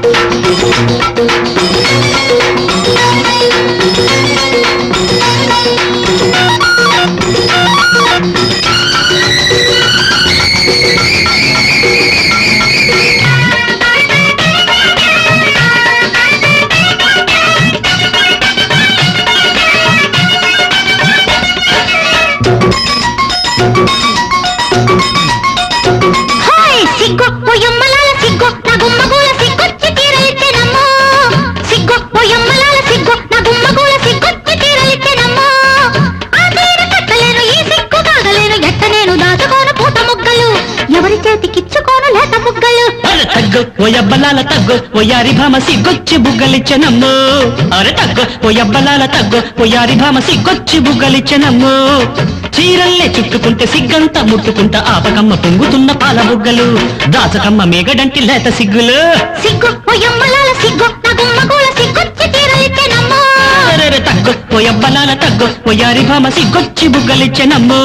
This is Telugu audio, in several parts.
Thank you. చేతికిచ్చుకోను లేత ముగ్గలు. అరే తగ్గు ఓ అబ్బలాల తగ్గు ఓ యారి భామ సిగ్గొచ్చి బుగ్గలిచ్చనమ్ము. అరే తగ్గు ఓ అబ్బలాల తగ్గు ఓ యారి భామ సిగ్గొచ్చి బుగ్గలిచ్చనమ్ము. చీరల్లే చుట్టుకుంటే సిగ్గంతా ముట్టుకుంటా ఆపకమ్మ పొంగుతున్న పాల బుగ్గలు. దాచకమ్మ మేగడంటి లేత సిగ్గులు. సిగ్గు పొయ్యమ్మలాల సిగ్గు నా గుమ్మగూల సిగ్గొచ్చి తీరలిచ్చెనమ్మో తగ్గు ఓ అబ్బలాల తగ్గు ఓ యారి భామ సిగ్గొచ్చి బుగ్గలిచ్చనమ్ము.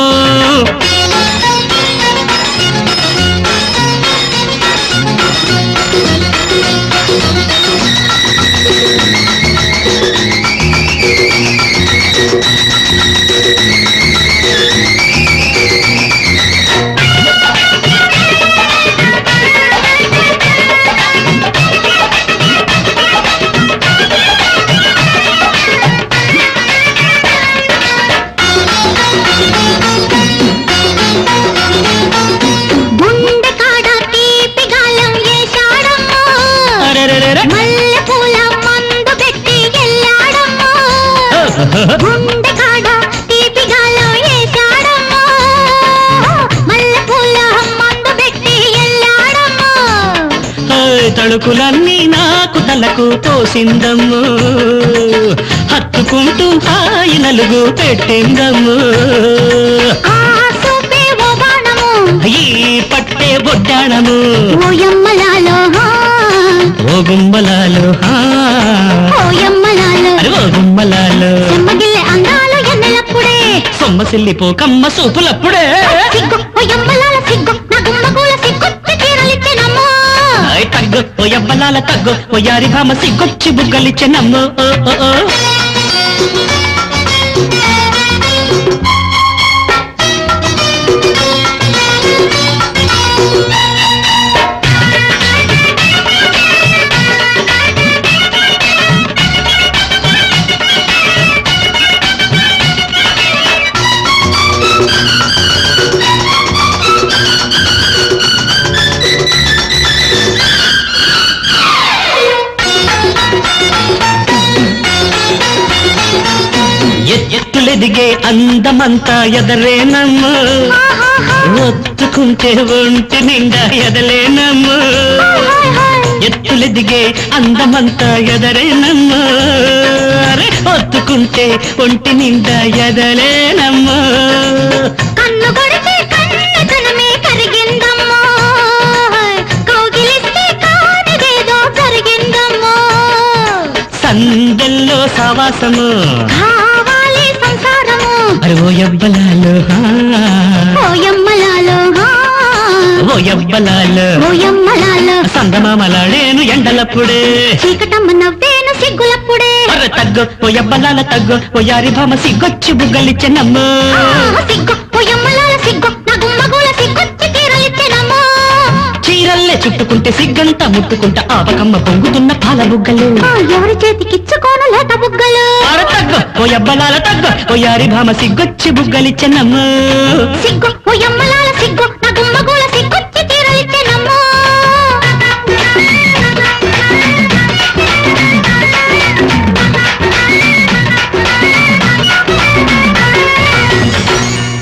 తళుకులన్నీ నాకు తలకు పోసిందమ్ము. హత్తుకుంటూ హాయి నలుగు పెట్టిందమ్ము. ఈ పట్టే బొడ్డాణము. ఓ గుమ్మలాలు తీరలిచ్చెనమ్మో ఆయ్ తగ్గు ఓ ఎవ్వలాల తగ్గు ఓ యారి భామ సిగ్గొచ్చి బుగ్గలిచ్చెనమ్ము ఓ ఓ ఎత్తులెదిగే అందమంతా ఎదరేనమ్ము? ఒత్తుకుంటే ఒంటి నిండా ఎదలేనమ్ము? ఎత్తులెదిగే అందమంతా ఎదరేనమ్ము? అరే ఒత్తుకుంటే ఒంటి నిండా ఎదలేనమ్ము? కన్ను కొడితే కన్నతనమే కరిగిందమ్మో? కౌగిలిస్తే కానిదేదో జరిగిందమ్మో సందెల్లో సవాసము. అరే ఓ ఎవ్వలాలు. ఓయమ్మలాలో ఓ ఎవ్వలాలు. ఓయమ్మలాలో సందమామలాడేను ఎండలప్పుడే. చీకటమ్మ నవ్వేను సిగ్గులప్పుడే. అరే తగ్గు ఓ ఎవ్వలాల తగ్గు ఓ యారి భామ సిగ్గొచ్చి బుగ్గలిచ్చెనమ్ము. ఆ, సిగ్గు. చుట్టుకుంటే సిగ్గంతా ముట్టుకుంటా ఆపకమ్మ పొంగుతున్న పాల బుగ్గలు. ఎవరి చేతికిచ్చుకోను లేత బుగ్గలు? ఓ ఎవ్వలాల తగ్గు ఓ యారి భామ సిగ్గొచ్చి బుగ్గలిచ్చెనమ్ము సిగ్గు ఓయమ్మ